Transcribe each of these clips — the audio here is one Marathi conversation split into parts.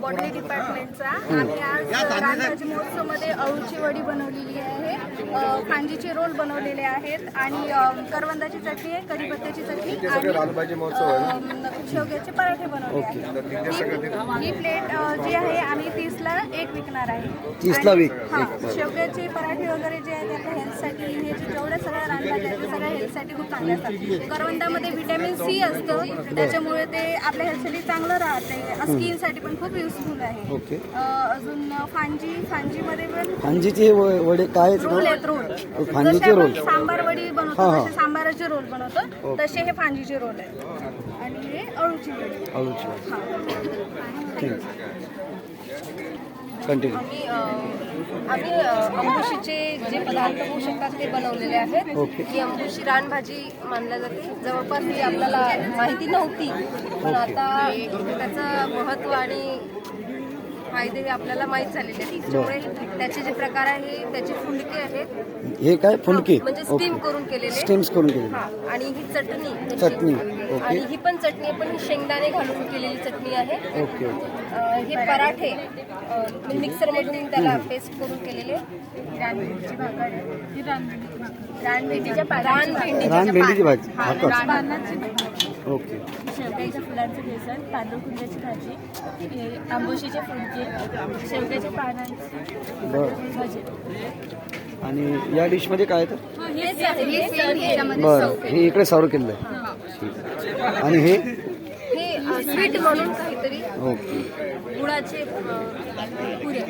बॉटनी डिपार्टमेंटचा आम्ही आज महोत्सवमध्ये अळूची वडी बनवलेली आहे कांजीचे रोल बनवलेले आहेत आणि करवंदाची चटणी आहे कढीपत्त्याची चटणी आणि शेवग्याचे पराठे बनवले आहेत ही- प्लेट जी आहे आम्ही एक विकणार आहे. 30 ला आणि- वीक. हा शेवग्याचे पराठे वगैरे जे आहेत आपल्या हेल्थसाठी हे जे जेवढ्या सगळ्या रानभाज्या आहेत ते सगळ्या हेल्थसाठी खूप चांगले असतात. करवंदामध्ये व्हिटॅमिन सी असतं. त्याच्यामुळे ते आपल्या हेल्थसाठी चांगलं राहते. स्किनसाठी पण खूप युजफुल आहे. ओके. अ, अजून फांजी फांजीमध्ये पण फांजीचे व- वडे काय आहेत? रोल आहेत रोल. फांजीचे आपण रोल. सांबार वडी बनवतो हा. तसे सांबाराचे रोल बनवतो. तसे हे फांजीचे रोल आहेत. आणि हे अळूची वडी अळूची. हा. कंटिन्यू आम्ही आम्ही अंबुशीचे जे पदार्थ होऊ शकतात ते बनवलेले आहेत. ओके. ही अंबुशी रानभाजी मानल्या जाते. जवळपास ही आपल्याला माहिती नव्हती. पण आता त्याचं महत्त्व आणि फायदे हे आपल्याला माहीत झालेले आहेत. त्यामुळे त्याचे जे प्रकार आहे त्याचे फुलके आहेत. हे काय फुलके? म्हणजे स्टीम करून केलेले. स्टेम्स करून केले हा आणि ही चटणी. चटणी, ओके. आणि ही पण चटणी पण शेंगदाणे घालून केलेली चटणी आहे. ओके हे पराठे मिक्सर मधून त्याला पेस्ट करून केलेले. रानभेंडीची भाकर. ही रानभेंडीची भाकर. रानभेंडीच्या पानाची रान भेंडीची भाजी. ओके. शेवग्याच्या फुलांचं बेसन तांदूळ कुंड्याची भाजी हे आंबोशीचे फुलके शेवग्याच्या पानांची बरं. भाजी. आणि या डिशमध्ये काय आहे हे बरं. हे इकडे सर्व केलेलं आहे. आणि हे? स्वीट म्हणून काहीतरी ओके. गुळाचे अ, पुऱ्या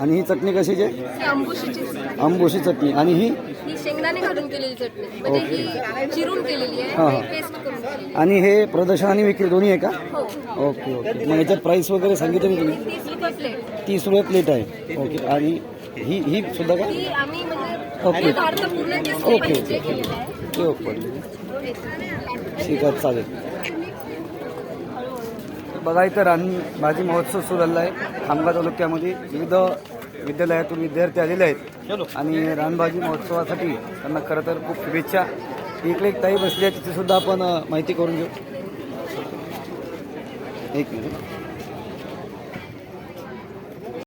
आणि ही चटणी कशाची आहे ही अंबुशीची आंबोशी चटणी. आणि ही? ही शेंगदाणे घालून केलेली चटणी. म्हणजे ही चिरून केलेली हा, आहे. पेस्ट करून केलेली आणि हे प्रदर्शन आणि विक्री दोन्ही आहे का? हो. Okay okay. मग याच्यात प्राईस वगैरे सांगितलं मी तुम्ही? तीस रुपये प्लेट तीस रुपये प्लेट आहे. ओके. आणि ही ही सुद्धा का? ही आम्ही ओके. म्हणजे पूर्ण ओके ओके. केलेले आहे. ते ओके. ठीक आहे चालेल. बघा इथं रान भाजी महोत्सव सुरू झालेला आहे. खामगाव तालुक्यामध्ये विविध विद्यालयातून विद्यार्थी आलेले आहेत. आणि रानभाजी महोत्सवासाठी त्यांना खरं तर खूप शुभेच्छा. इकडे एक ताई बसली आहे तिथे सुद्धा आपण माहिती करून घेऊ. एक मिनिट.